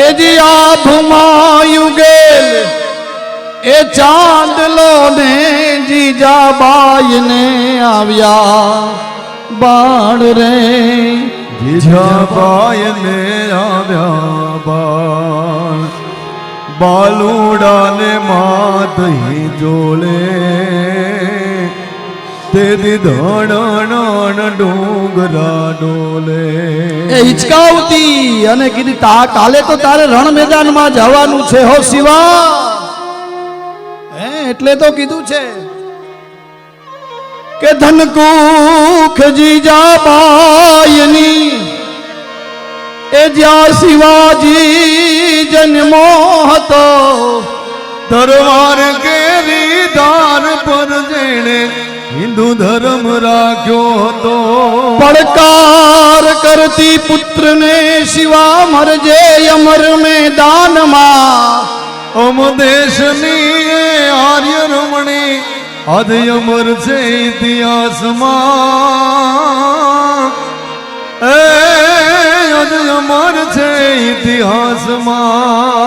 એ જી આભમાં ગેલ એ ચાંદલો ને જીજાબાઈ ને આવ્યા. બાણ રે જીજાબાઈ ને આવ્યા બાણ. બાલુડાને માતહી જોડે તેથી ધણ ડુંગરા ડોલે. એ હિચકાવતી અને કીધી, તા, કાલે તો તારે રણ મેદાનમાં જવાનું છે હો શિવા. હે, એટલે તો કીધું છે કે ધનકુખ જીજાબાઈની, એ જ્યાં શિવાજી જન્મો હતો તરવાર કેરી ધાર પર જેણે હિન્દુ ધર્મ રાખ્યો હતો. પડકાર કરતી પુત્રને શિવા મરજે અમર મેદાનમાં અમ દેશની આર્ય રમણી આદ અમર છે ઇતિહાસમાં. એ આદ અમર છે ઇતિહાસમાં.